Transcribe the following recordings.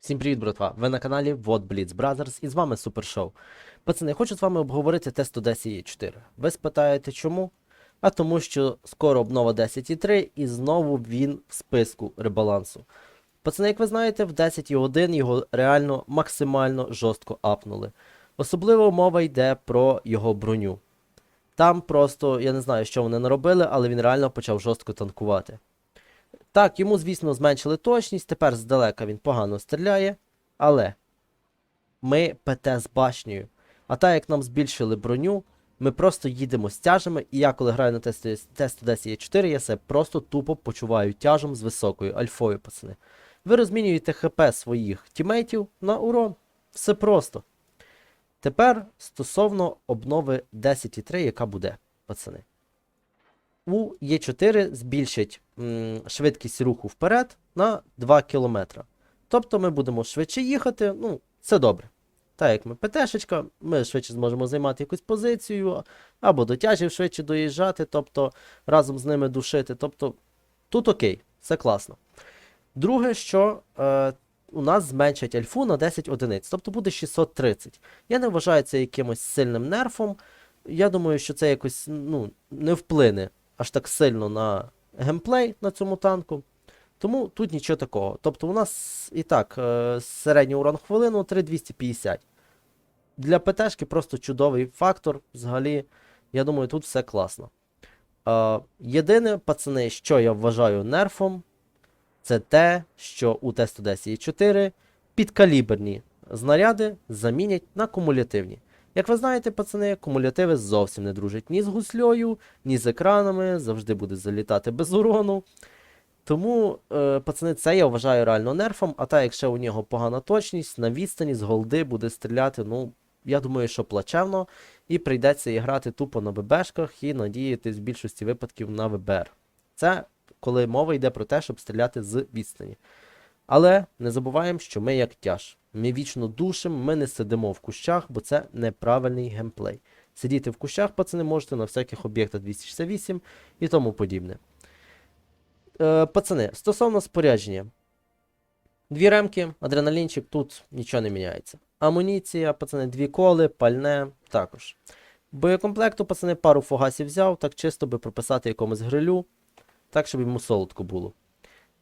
Всім привіт, братва! Ви на каналі Вот Blitz Brothers і з вами Супершоу. Пацани, хочу з вами обговорити тест 10.4. Ви спитаєте чому? А тому що скоро обнова 10.3 і знову він в списку ребалансу. Пацани, як ви знаєте, в 10.1 його реально максимально жорстко апнули. Особливо мова йде про його броню. Там просто, я не знаю, що вони наробили, але він реально почав жорстко танкувати. Так, йому, звісно, зменшили точність, тепер здалека він погано стріляє, але ми ПТ з башнею. А так як нам збільшили броню, ми просто їдемо з тяжами, і я, коли граю на тесті тесту 10.4, я себе просто тупо почуваю тяжом з високою альфою, пацани. Ви розмінюєте ХП своїх тімейтів на урон. Все просто. Тепер стосовно обнови 10.3, яка буде, пацани. У Е4 збільшить м, швидкість руху вперед на 2 км. Тобто ми будемо швидше їхати, ну, це добре. Так як ми ПТшечка, ми швидше зможемо займати якусь позицію, або до тяжів швидше доїжджати, тобто разом з ними душити. Тобто тут окей, все класно. Друге, що е, у нас зменшать альфу на 10 одиниць, тобто буде 630. Я не вважаю це якимось сильним нерфом. Я думаю, що це якось ну, не вплине аж так сильно на геймплей на цьому танку. Тому тут нічого такого. Тобто у нас і так е, середній урон хвилину 3250. Для ПТшки просто чудовий фактор. Взагалі, я думаю, тут все класно. Е, єдине, пацани, що я вважаю нерфом, це те, що у Т-110 підкаліберні знаряди замінять на кумулятивні. Як ви знаєте, пацани, кумулятиви зовсім не дружать ні з гуслею, ні з екранами, завжди буде залітати без урону. Тому, е, пацани, це я вважаю реально нерфом, а так, якщо у нього погана точність, на відстані з голди буде стріляти, ну, я думаю, що плачевно, і прийдеться і грати тупо на ББшках і надіятись в більшості випадків на ВБР. Це коли мова йде про те, щоб стріляти з відстані. Але не забуваємо, що ми як тяж. Ми вічно душимо, ми не сидимо в кущах, бо це неправильний геймплей. Сидіти в кущах, пацани, можете на всяких об'єктах 268 і тому подібне. Е, пацани, стосовно спорядження. Дві ремки, адреналінчик, тут нічого не міняється. Амуніція, пацани, дві коли, пальне також. Боєкомплекту, пацани, пару фугасів взяв, так чисто би прописати якомусь грилю, так, щоб йому солодко було.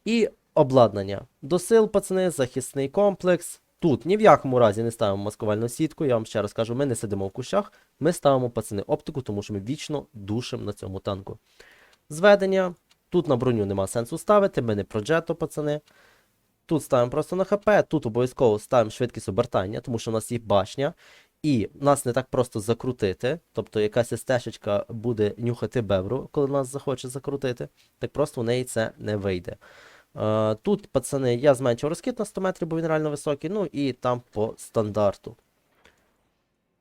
І обладнання. До сил, пацани, захисний комплекс. Тут ні в якому разі не ставимо маскувальну сітку. Я вам ще раз кажу, ми не сидимо в кущах, ми ставимо пацани оптику, тому що ми вічно душимо на цьому танку. Зведення. Тут на броню нема сенсу ставити, ми не про джето, пацани. Тут ставимо просто на ХП, тут обов'язково ставимо швидкість обертання, тому що у нас є башня. І нас не так просто закрутити. Тобто якась стежечка буде нюхати бевру, коли нас захоче закрутити. Так просто у неї це не вийде. Е, Тут, пацани, я зменшив розкид на 100 метрів, бо він реально високий. Ну і там по стандарту.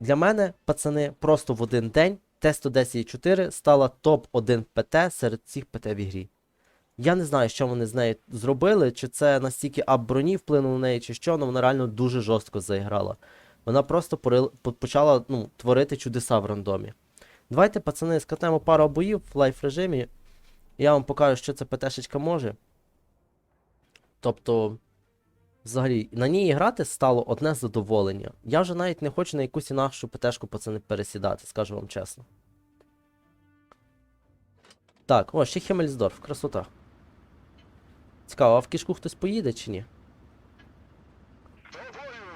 Для мене, пацани, просто в один день Т-110.4 стала топ-1 ПТ серед всіх ПТ в ігрі. Я не знаю, що вони з нею зробили, чи це настільки ап броні вплинуло на неї, чи що, але вона реально дуже жорстко заіграла. Вона просто почала ну, творити чудеса в рандомі. Давайте, пацани, скатаємо пару боїв в лайф режимі. Я вам покажу, що це ПТшечка може. Тобто, взагалі, на ній грати стало одне задоволення. Я вже навіть не хочу на якусь інакшу ПТшку, пацани, пересідати, скажу вам чесно. Так, о, ще Хемельсдорф, красота. Цікаво, а в кішку хтось поїде чи ні?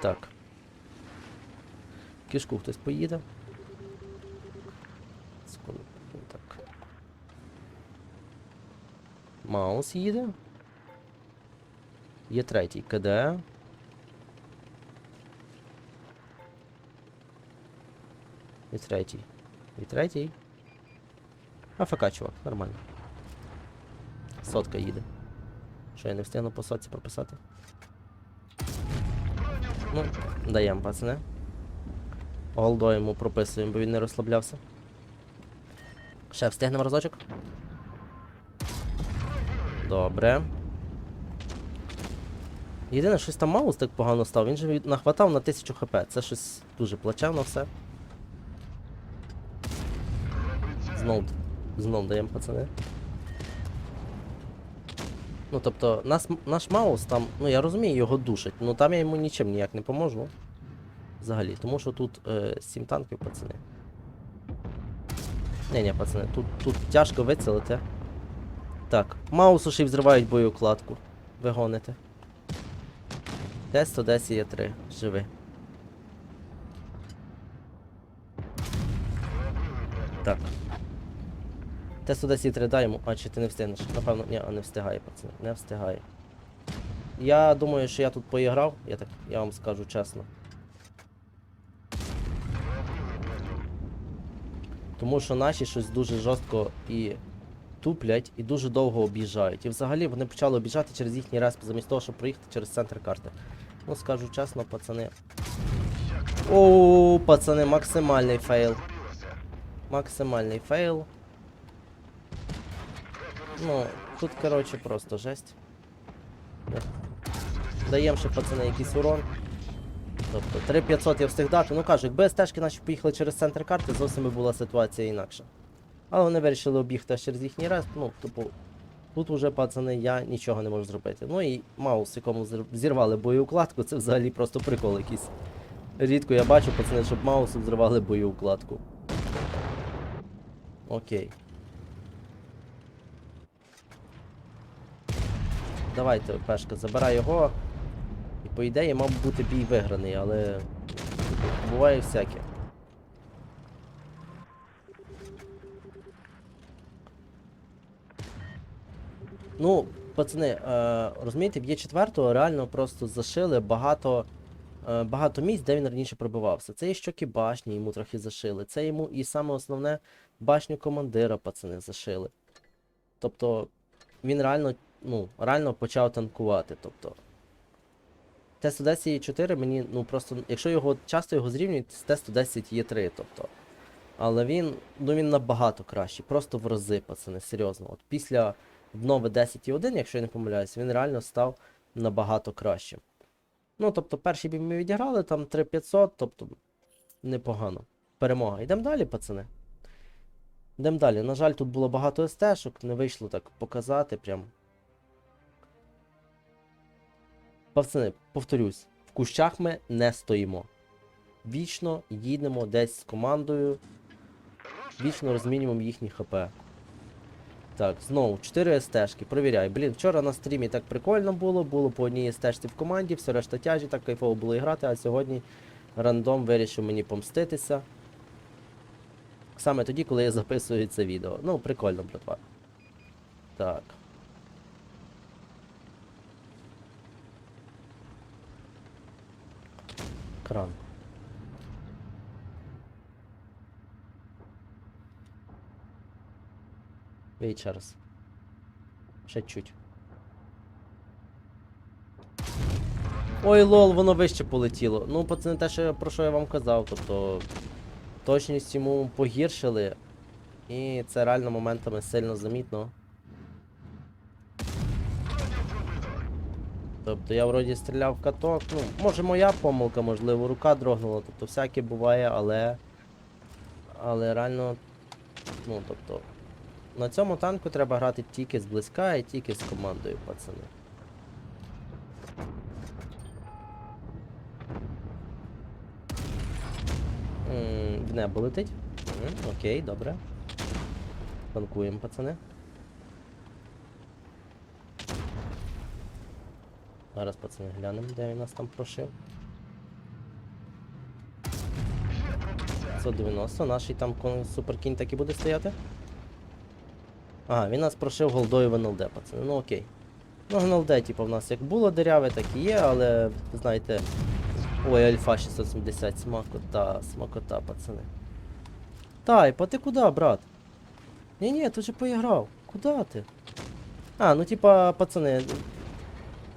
Так. В кішку хтось поїде. Секунду, так. Маус їде. Є третій КД. І третій. І третій. АФК, чувак, нормально. Сотка їде. Що я не встигну по сотці прописати? Ну, даємо, пацани. Голдо йому прописуємо, бо він не розслаблявся. Ще встигнемо разочок. Добре. Єдине, щось там маус так погано став, він же нахватав на 1000 хп. Це щось дуже плачевно все. Знов, знов даємо, пацани. Ну тобто, нас, наш Маус там, ну я розумію, його душить, ну там я йому нічим ніяк не поможу. Взагалі, тому що тут е, 7 танків, пацани. Ні, ні, пацани, тут, тут тяжко вицілити. Так, Маусу ще й взривають боєукладку. Ви гоните. Т-110 є 3. Живи. Так. Т-110 3 дай йому. А, чи ти не встигнеш? Напевно, ні, а не встигає, пацани. Не встигає. Я думаю, що я тут поіграв, я так, я вам скажу чесно. Тому що наші щось дуже жорстко і туплять, і дуже довго об'їжджають. І взагалі вони почали об'їжджати через їхній респ, замість того, щоб проїхати через центр карти. Ну, скажу чесно, пацани. О, пацани, максимальний фейл. Максимальний фейл. Ну, тут, коротше, просто жесть. Даємо ще пацани якийсь урон. Тобто 3500 я встиг дати. Ну кажу, якби стежки наші поїхали через центр карти, зовсім би була ситуація інакша. Але вони вирішили об'їхати через їхній респ, ну, типу, тут уже, пацани, я нічого не можу зробити. Ну і маус, якому зірвали боєукладку, це взагалі просто прикол якийсь. Рідко я бачу, пацани, щоб маусу взривали боєукладку. Окей. Давайте, Пешка, забирай його. І по ідеї мав бути бій виграний, але буває всяке. Ну, пацани, е, розумієте, в Є4 реально просто зашили багато, е, багато місць, де він раніше пробивався. Це і щоки башні йому трохи зашили. Це йому і саме основне башню командира, пацани, зашили. Тобто, він реально, ну, реально почав танкувати. Тобто, Т-110 4 мені, ну просто, якщо його часто його зрівнюють з Т-110 є 3 тобто. Але він, ну він набагато кращий, просто в рази, пацани, серйозно. От після обнови 10.1, якщо я не помиляюсь, він реально став набагато кращим. Ну, тобто, перший бій ми відіграли, там 3500, тобто непогано. Перемога. Йдемо далі, пацани. Йдемо далі. На жаль, тут було багато СТ-шок, не вийшло так показати прям. Пацани, повторюсь, в кущах ми не стоїмо. Вічно їдемо десь з командою. Вічно розмінюємо їхні ХП. Так, знову 4 СТшки, провіряй. Блін, вчора на стрімі так прикольно було, було по одній СТшці в команді, все решта тяжі, так кайфово було грати, а сьогодні рандом вирішив мені помститися. Саме тоді, коли я записую це відео. Ну, прикольно, братва. Так. Кран. Вийдь ще раз. Ще чуть. Ой, лол, воно вище полетіло. Ну, пацани, те, що, про що я вам казав, тобто точність йому погіршили. І це реально моментами сильно замітно. Тобто я вроді стріляв в каток, ну, може моя помилка, можливо, рука дрогнула, тобто всяке буває, але. Але реально. Ну, тобто. На цьому танку треба грати тільки зблизька і тільки з командою, пацани. В небо летить. Окей, добре. Танкуємо, пацани. Зараз, пацани, глянемо, де він нас там прошив. 190, наш там суперкінь так і буде стояти. Ага, він нас прошив голдою в НЛД, пацани. Ну окей. Ну, НЛД, типу, в нас як було диряве, так і є, але, знаєте. Ой, Альфа 670, смакота, смакота, пацани. Тайпа, ти куди, брат? Ні-ні, ти вже поіграв. Куди ти? А, ну типа, пацани.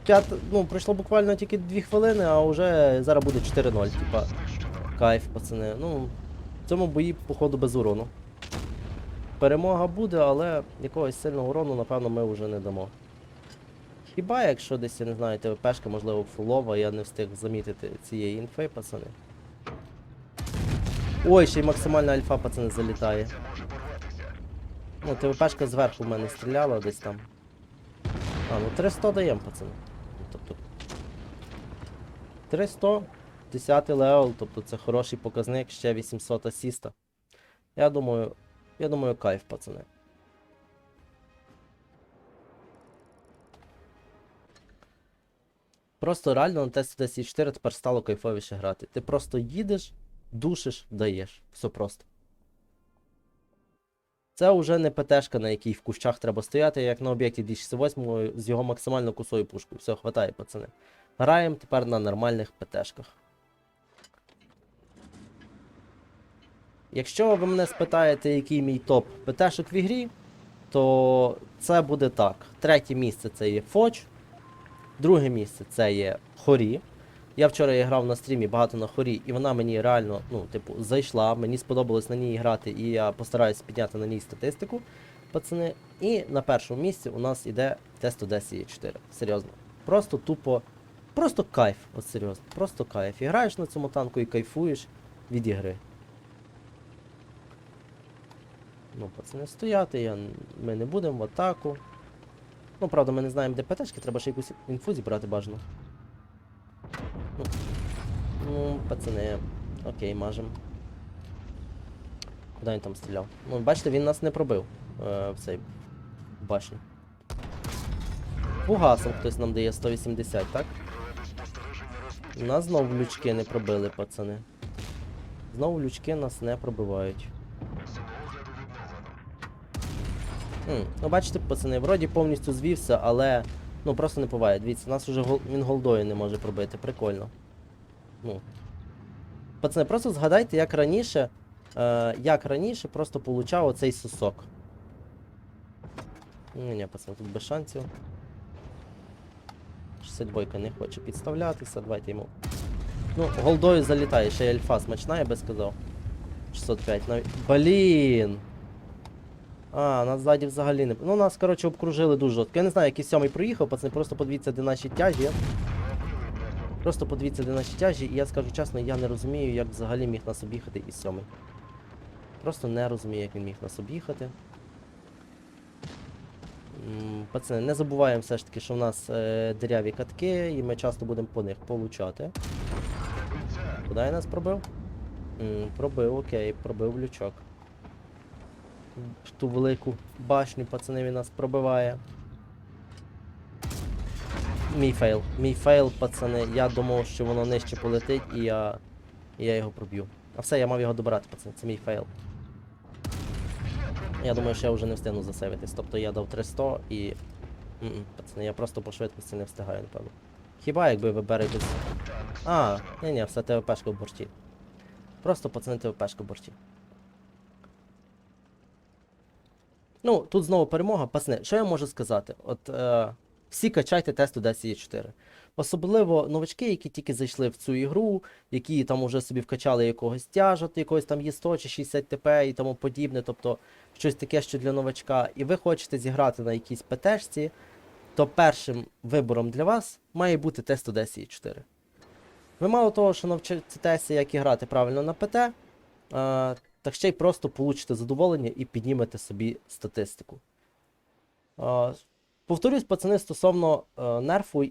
П'ят... Ну, пройшло буквально тільки 2 хвилини, а вже зараз буде 4-0, типа. Кайф, пацани. Ну, в цьому бої, походу, без урону. Перемога буде, але якогось сильного урону, напевно, ми вже не дамо. Хіба якщо десь, я не знаю, ТВПшка, можливо, фулова, я не встиг замітити цієї інфи, пацани. Ой, ще й максимальна альфа, пацани, залітає. Ну, ТВПшка зверху в мене стріляла десь там. А, ну 300 даємо, пацани. Тобто. 300, 10 левел, тобто це хороший показник, ще 800 асіста. Я думаю, я думаю, кайф, пацани. Просто реально на Т-104 тепер стало кайфовіше грати. Ти просто їдеш, душиш, даєш. Все просто. Це вже не ПТшка, на якій в кущах треба стояти, як на об'єкті 268 з його максимально косою пушкою. Все, хватає, пацани. Граємо тепер на нормальних ПТшках. Якщо ви мене спитаєте, який мій топ ПТшок в ігрі, то це буде так. Третє місце це є Фоч. Друге місце це є Хорі. Я вчора грав на стрімі багато на хорі, і вона мені реально, ну, типу, зайшла. Мені сподобалось на ній грати, і я постараюсь підняти на ній статистику, пацани. І на першому місці у нас іде Т-110 4 Серйозно. Просто тупо. Просто кайф, от серйозно. Просто кайф. І граєш на цьому танку і кайфуєш від ігри. Ну, пацани, стояти, я... ми не будемо в атаку. Ну, правда, ми не знаємо, де ПТшки, треба ще якусь інфу зібрати бажано. Ну, ну, пацани, окей, мажем. Куди він там стріляв? Ну, бачите, він нас не пробив е, в цей башню. Фугасом хтось нам дає 180, так? Нас знову лючки не пробили, пацани. Знову лючки нас не пробивають. М, ну бачите, пацани, вроді повністю звівся, але ну просто не буває. Дивіться, нас уже гол... він голдою не може пробити, прикольно. Ну. Пацани, просто згадайте, як раніше. Е, як раніше просто получав оцей сосок. Ні, ні, пацани, тут без шансів. 62 не хоче підставлятися, давайте йому. Ну, голдою залітає, ще й альфа смачна, я би сказав. 605 навіть. Блін! А, нас ззаді взагалі не. Ну, нас, коротше, обкружили дуже жорстко. Я не знаю, який сьомий проїхав, пацани, просто подивіться, де наші тяжі. Просто подивіться, де наші тяжі, і я скажу чесно, я не розумію, як взагалі міг нас об'їхати і сьомий. Просто не розумію, як він міг нас об'їхати. Пацани, не забуваємо все ж таки, що в нас е, диряві катки, і ми часто будемо по них получати. Куди я нас пробив? М, пробив, окей, пробив лючок. В Ту велику башню, пацани, він нас пробиває. Мій фейл. Мій фейл, пацани. Я думав, що воно нижче полетить і я. І я його проб'ю. А все, я мав його добрати, пацани. Це мій фейл. Я думаю, що я вже не встигну засейвитись. Тобто я дав 300 і. М-м, пацани, я просто по швидкості не встигаю, напевно. Хіба якби ви берете. А, ні, ні, все ТВПшка в борті. Просто пацани ТВПшка в борті. Ну, тут знову перемога. Пацани, що я можу сказати? От е, всі качайте тесту 10 4 Особливо новачки, які тільки зайшли в цю ігру, які там уже собі вкачали якогось тяжу, якогось там є 100 чи 60 ТП і тому подібне, тобто щось таке, що для новачка, і ви хочете зіграти на якійсь ПТшці, то першим вибором для вас має бути Т-110 4 Ви мало того, що навчитеся, як і грати правильно на ПТ, е, так ще й просто получите задоволення і піднімете собі статистику. Повторюсь, пацани, стосовно е, нерфу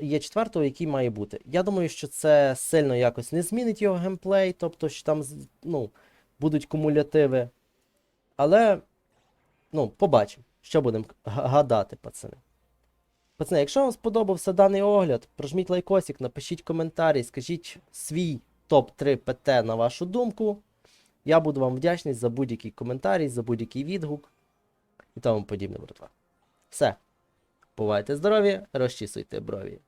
є четвертого, який має бути. Я думаю, що це сильно якось не змінить його геймплей, тобто що там ну, будуть кумулятиви. Але, ну, побачимо, що будемо гадати, пацани. Пацани, якщо вам сподобався даний огляд, прожміть лайкосик, напишіть коментарі, скажіть свій топ-3 ПТ на вашу думку. Я буду вам вдячний за будь-який коментарі, за будь-який відгук і тому подібне, братва. Все. Бувайте здорові, розчісуйте брові.